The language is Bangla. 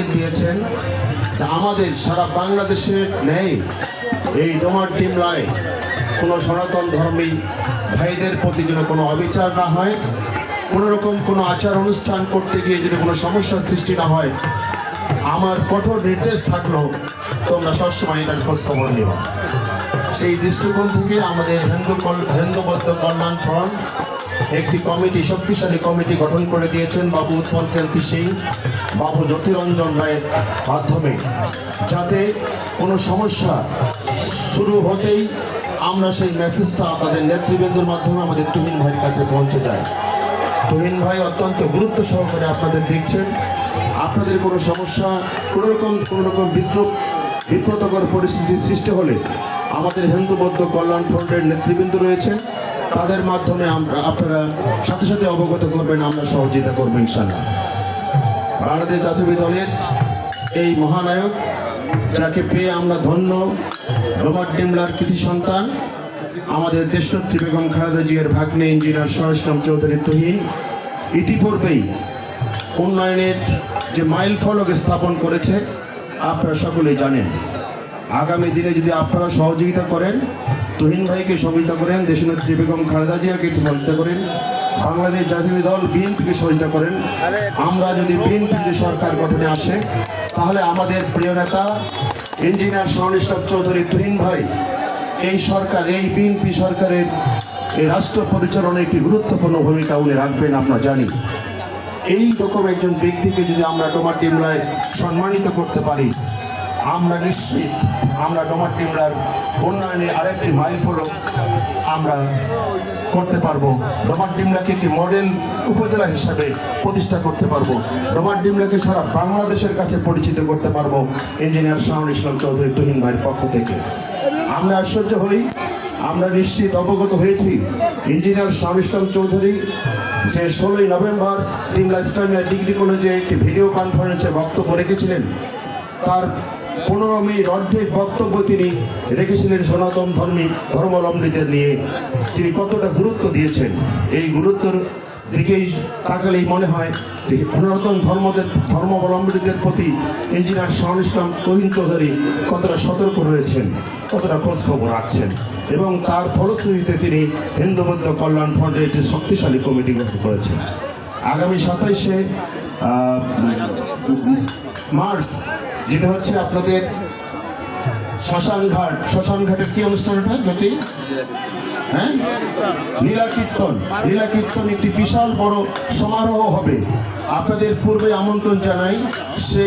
ইঙ্গিত দিয়েছেন। তা আমাদের সারা বাংলাদেশের নেই। এই ডোমার টিমলায় কোনো সনাতন ধর্মী ভাইদের প্রতি যেন কোনো অবিচার না হয়, কোনো রকম কোনো আচার অনুষ্ঠান করতে গিয়ে যদি কোনো সমস্যার সৃষ্টি না হয়, আমার কঠোর নির্দেশ থাকলেও তোমরা সবসময় এটার খোঁজ খবর নিও সেই দৃষ্টিকোণ থেকে আমাদের হিন্দু হিন্দু কল্যাণ ফ্রন্ট একটি কমিটি, শক্তিশালী কমিটি গঠন করে দিয়েছেন বাবু উৎপল কেন্তি সিং, বাবু জ্যোতিরঞ্জন রায়ের মাধ্যমে। যাতে কোনো সমস্যা শুরু হতেই আমরা সেই মেসেজটা আপনাদের নেতৃবৃন্দর মাধ্যমে আমাদের তুহিন ভাইয়ের কাছে পৌঁছে যায়। তুহিন ভাই অত্যন্ত গুরুত্ব সহকারে আপনাদের দেখছেন। আপনাদের কোনো সমস্যা, কোনো রকম কোনো রকম বিদ্রুপ, বিব্রতকর পরিস্থিতির সৃষ্টি হলে আমাদের হিন্দু বৌদ্ধ কল্যাণ ফ্রন্টের নেতৃবৃন্দ রয়েছেন। তাদের মাধ্যমে আমরা, আপনারা সাথে সাথে অবগত করবেন, আমরা সহযোগিতা করব ইনশাল্লাহ। বাংলাদেশ জাতীয় দলের এই মহানায়ক, যাকে পেয়ে আমরা ধন্য রোবট ডিমলার কৃতি সন্তান, আমাদের দেশনেত্রী বেগম খালেদা জিয়ার ভাগ্নে ইঞ্জিনিয়ার সরেশরাম চৌধুরী তুহিন, ইতিপূর্বেই উন্নয়নের যে মাইল ফলক স্থাপন করেছে, আপনারা সকলেই জানেন। আগামী দিনে যদি আপনারা সহযোগিতা করেন, তুহিন ভাইকে সহযোগিতা করেন, দেশনেত্রী বেগম খালেদা জিয়াকে সহযোগিতা করেন, বাংলাদেশ জাতীয় দল বিএনপিকে সহযোগিতা করেন, আমরা যদি বিএনপি যে সরকার গঠনে আসে, তাহলে আমাদের প্রিয় নেতা, ইঞ্জিনিয়ার সরণিষ্ঠা চৌধুরী তুহিন ভাই, এই সরকার, এই বিএনপি সরকারের রাষ্ট্র পরিচালনায় একটি গুরুত্বপূর্ণ ভূমিকা উনি রাখবেন, আমরা জানি। এই রকম একজন ব্যক্তিকে যদি আমরা ডোমার টিমলায় সম্মানিত করতে পারি আমরা নিশ্চিত, আমরা ডোমার টিমলার উন্নয়নে আরেকটি মাইল ফলক আমরা করতে পারব। ডোমার ডিমলাকে একটি মডেল উপজেলা হিসাবে প্রতিষ্ঠা করতে পারব। ডোমার ডিমলাকে সারা বাংলাদেশের কাছে পরিচিত করতে পারব, ইঞ্জিনিয়ার শাহুল ইসলাম চৌধুরী তুহিন ভাইয়ের পক্ষ থেকে। আমরা আশ্চর্য হই, আমরা নিশ্চিত অবগত হয়েছি, ইঞ্জিনিয়ার শাহুল ইসলাম চৌধুরী যে ষোলোই নভেম্বর ডিমলা ইসলামিয়া ডিগ্রি কলেজে একটি ভিডিও কনফারেন্সে বক্তব্য রেখেছিলেন। তার পনেরো মিনিট অর্ধেক বক্তব্য তিনি রেখেছিলেন সনাতন ধর্মী ধর্মাবলম্বীদের নিয়ে। তিনি কতটা গুরুত্ব দিয়েছেন? এই গুরুত্বর দিকেই তাকালেই মনে হয় যে সনাতন ধর্মদের, ধর্মাবলম্বীদের প্রতি ইঞ্জিনিয়ার শাহুল ইসলাম তহিন চৌধুরী কতটা সতর্ক রয়েছেন, কতটা খোঁজখবর রাখছেন এবং তার ফলশ্রুতিতে তিনি হিন্দু বৌদ্ধ কল্যাণ ফ্রন্টের একটি শক্তিশালী কমিটি গঠন করেছেন। আগামী সাতাইশে মার্চ যেটা হচ্ছে আপনাদের শ্মশান ঘাট, শ্মশান ঘাটের কি অনুষ্ঠানটা, জ্যোতি? হ্যাঁ? লীলা কীর্তন। লীলা কীর্তন একটি বিশাল বড় সমারোহ হবে। আপনাদের পূর্বে আমন্ত্রণ জানাই, সেই